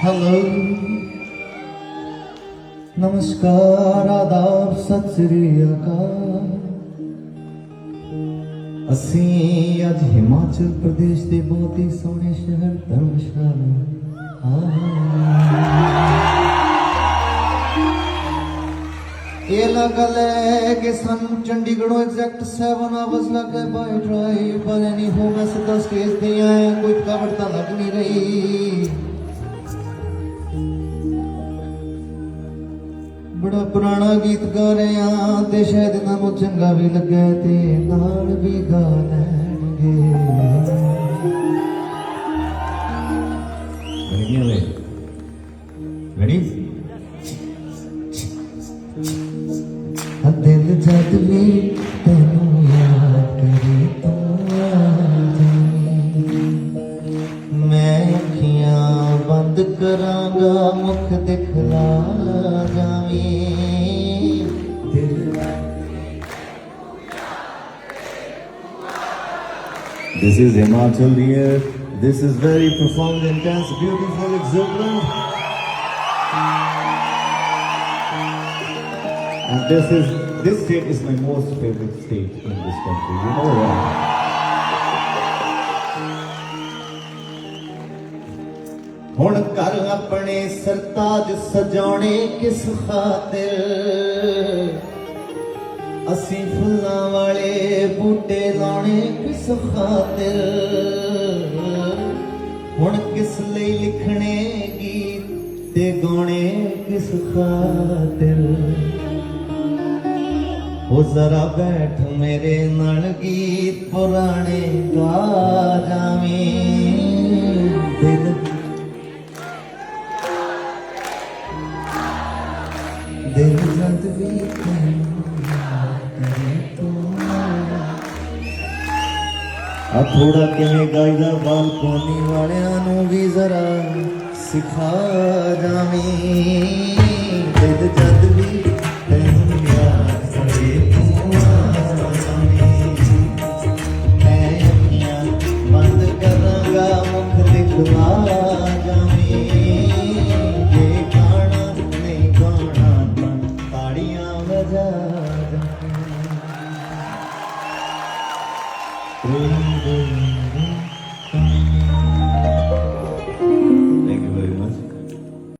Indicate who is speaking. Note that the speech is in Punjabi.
Speaker 1: ਹੈਲੋ ਨਮਸਕਾਰ ਆਦਾਬ ਸਤਿ ਸ੍ਰੀ ਅਕਾਲ ਅਸੀਂ ਅੱਜ ਹਿਮਾਚਲ ਪ੍ਰਦੇਸ਼ ਦੇ ਬਹੁਤ ਹੀ ਸੋਹਣੇ ਸ਼ਹਿਰ ਧਰਮਸ਼ਾਲਾ ਇਹ ਨਾ ਗੱਲ ਹੈ ਕਿ ਸਾਨੂੰ ਚੰਡੀਗੜ੍ਹੋਂ ਐਗਜ਼ੈਕਟ 7 ਆਵਰਸ ਲੱਗੇ ਬਾਈ ਡਰਾਈਵ ਪਰ ਨਹੀਂ ਹੋ ਮੈਂ ਸਿੱਧਾ ਸਟੇਜ ਤੇ ਆਇਆ ਕੋਈ ਥਕਾਵਟ ਤਾਂ ਲੱਗ ਨਹੀਂ ਰਹੀ ਬੜਾ ਪੁਰਾਣਾ ਗੀਤ ਗਾ ਰਹੇ ਆ ਤੇ ਸ਼ਾਇਦ ਇਹਨਾਂ ਨੂੰ ਚੰਗਾ ਵੀ ਲੱਗੇ ਤੇ ਨਾਲ ਵੀ ਗਾ ਲੈਣਗੇ
Speaker 2: Ready?
Speaker 1: ਆ ਦਿਲ
Speaker 2: This is Himachal here. This is very profound, intense, beautiful, exuberant. And this is this state is my most favorite state in this country. You know why?
Speaker 1: ਹੁਣ ਘਰ ਆਪਣੇ ਸਰਤਾਜ ਸਜਾਉਣੇ ਕਿਸ ਖਾਤਰ? ਅਸੀਂ ਫੁੱਲਾਂ ਵਾਲੇ ਬੂਟੇ ਲਾਉਣੇ ਕਿਸ ਖਾਤਰ? ਹੁਣ ਕਿਸ ਲਈ ਲਿਖਣੇ ਗੀਤ ਤੇ ਗਾਉਣੇ ਕਿਸ ਖਾਤਰ? ਉਹ ਜ਼ਰਾ ਬੈਠ ਮੇਰੇ ਨਾਲ ਗੀਤ ਪੁਰਾਣੇ ਗਾ ਜਾਵੇਂ ਥੋੜਾ ਕਿਵੇਂ ਬਾਲ ਬਾਲਕੋਨੀ ਵਾਲਿਆਂ ਨੂੰ ਵੀ ਜ਼ਰਾ ਸਿਖਾ ਜਾਵੀਂ। ਜਦ ਜਦ ਵੀ ਤੈਨੂੰ ਪਿਆਰ ਕਰੇ ਤੂੰ ਮੈਂ ਬੰਦ ਕਰਾਂਗਾ ਮੁਖ ਦਿਖਵਾ Oh.